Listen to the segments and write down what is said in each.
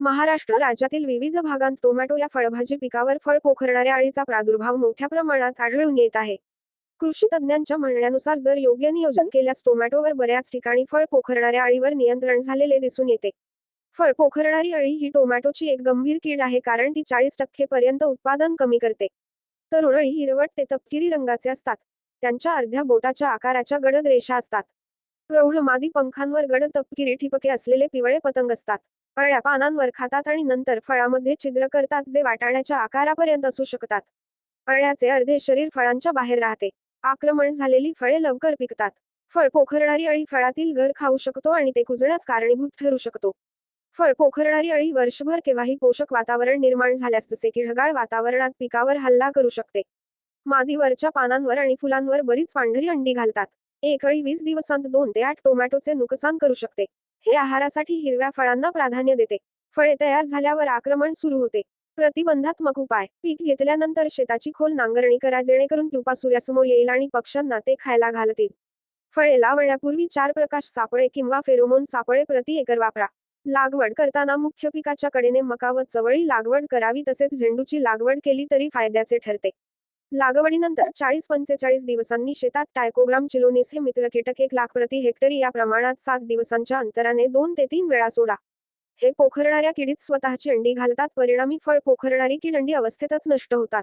महाराष्ट्र राज्यातील विविध भागांत टोमॅटो या फळभाजी पिकावर फळ पोखरणाऱ्या अळीचा प्रादुर्भाव मोठ्या प्रमाणात आढळून येत आहे. कृषी तज्ज्ञांच्या म्हणण्यानुसार जर योग्य नियोजन केल्यास टोमॅटोवर बऱ्याच ठिकाणी फळ पोखरणाऱ्या अळीवर नियंत्रण झालेले दिसून येते. फळ पोखरणारी अळी ही टोमॅटोची एक गंभीर कीड आहे कारण ती चाळीस टक्के पर्यंत उत्पादन कमी करते. तरुण अळी हिरवट ते तपकिरी रंगाचे असतात. त्यांच्या अर्ध्या बोटाच्या आकाराच्या गडद रेषा असतात. प्रौढ मादी पंखांवर गडद तपकिरी ठिपके असलेले पिवळे पतंग असतात. फळ्या पानांवर खातात आणि नंतर फळामध्ये छिद्र करतात जे वाटाण्याच्या आकारापर्यंत असू शकतात. अळ्याचे अर्धे शरीर फळांच्या बाहेर राहते. आक्रमण झालेली फळे लवकर पिकतात. फळ पोखरणारी अळी फळातील घर खाऊ शकतो आणि ते कुजण्यास कारणीभूत ठरू शकतो. फळ पोखरणारी अळी वर्षभर केव्हाही पोषक वातावरण निर्माण झाल्यास जसे की ढगाळ वातावरणात पिकावर हल्ला करू शकते. मादीवरच्या पानांवर आणि फुलांवर बरीच पांढरी अंडी घालतात. एक अळी वीस दिवसांत दोन ते आठ टोमॅटोचे नुकसान करू शकते. हे आहारासाठी हिरव्या फळांना प्राधान्य देते. फळे तयार झाल्यावर आक्रमण सुरू होते. प्रतिबंधात्मक उपाय पीक घेतल्यानंतर शेताची खोल नांगरणी करा जेणेकरून ट्युपा सूर्यासमोर येईल आणि पक्ष्यांना ते खायला घालतील. फळे लावण्यापूर्वी चार प्रकाश सापळे किंवा फेरोमोन सापळे प्रति एकर वापरा. लागवड करताना मुख्य पिकाच्या कडेने मका व चवळी लागवड करावी तसेच झेंडूची लागवड केली तरी फायद्याचे ठरते. लागवडीनंतर चाळीस पंचेचाळीस दिवसांनी शेतात टायकोग्राम चिलोनिस हे मित्र कीटक एक लाख प्रति हेक्टरी या प्रमाणात सात दिवसांच्या अंतराने दोन ते तीन वेळा सोडा. हे पोखरणाऱ्या किडीत स्वतःची अंडी घालतात. परिणामी फळ पोखरणारी कीड अंडी अवस्थेतच नष्ट होतात.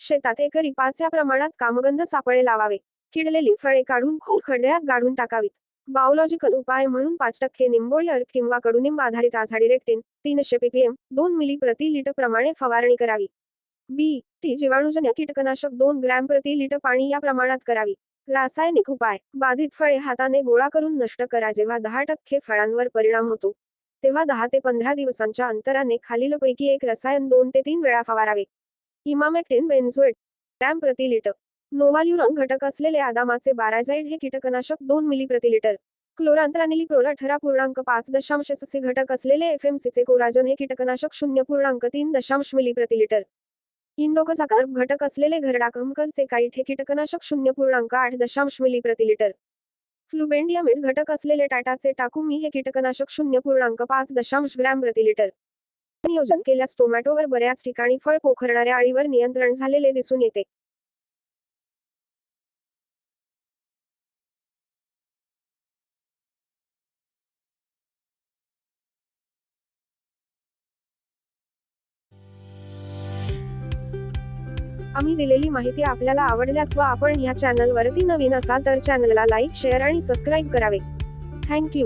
शेतात एकरी पाच या प्रमाणात कामगंध सापळे लावावे. किडलेली फळे काढून खोल खड्ड्यात गाढून टाकावीत. बायोलॉजिकल उपाय म्हणून पाच टक्के निंबोळी अर्क किंवा कडुनिंब आधारित आझाडिरेक्टिन तीनशे पीपीएम दोन मिली प्रति लिटर प्रमाणे फवारणी करावी. बी टी जीवाणूजन्य कीटकनाशक दोन ग्रॅम प्रति लिटर पाणी या प्रमाणात करावी. रासायनिक उपाय. बाधित फळे हाताने गोळा करून नष्ट करा जेव्हा दहा टक्के फळांवर परिणाम होतो तेव्हा दहा ते पंधरा दिवसांच्या अंतराने खालीलपैकी एक रसायन दोन ते तीन वेळा फवारावे. इमामेक्टिन बेन्झोएट ग्रॅम प्रति लिटर. नोवाल्युरॉन घटक असलेले आदामाचे बाराजाइड हे कीटकनाशक दोन मिली प्रति लिटर. क्लोरांत्रानिलिप्रोल अठरा पूर्णांक पाच दशांश ससे घटक असलेले एफएमसीचे कोराजन हे कीटकनाशक शून्य पूर्णांक तीन दशांश मिली प्रति लिटर. इंडोकसाकार घटक असलेले घरडाकमकलचे काईट हे कीटकनाशक शून्य पूर्णांक आठ दशांश मिली प्रति लिटर फ्लुबेंडियामिड घटक असलेले टाटाचे टाकुमी हे कीटकनाशक शून्य पूर्णांक पाच दशांश ग्रॅम प्रति लिटर नियोजन केल्यास टोमॅटोवर बऱ्याच ठिकाणी फळ पोखरणाऱ्या अळीवर नियंत्रण झालेले दिसून येते. आम्ही दिलेली माहिती आपल्याला आवडल्यास व आपण ह्या चॅनल वरती नवीन असाल तर चॅनलला लाईक शेअर आणि सबस्क्राईब करावे. Thank you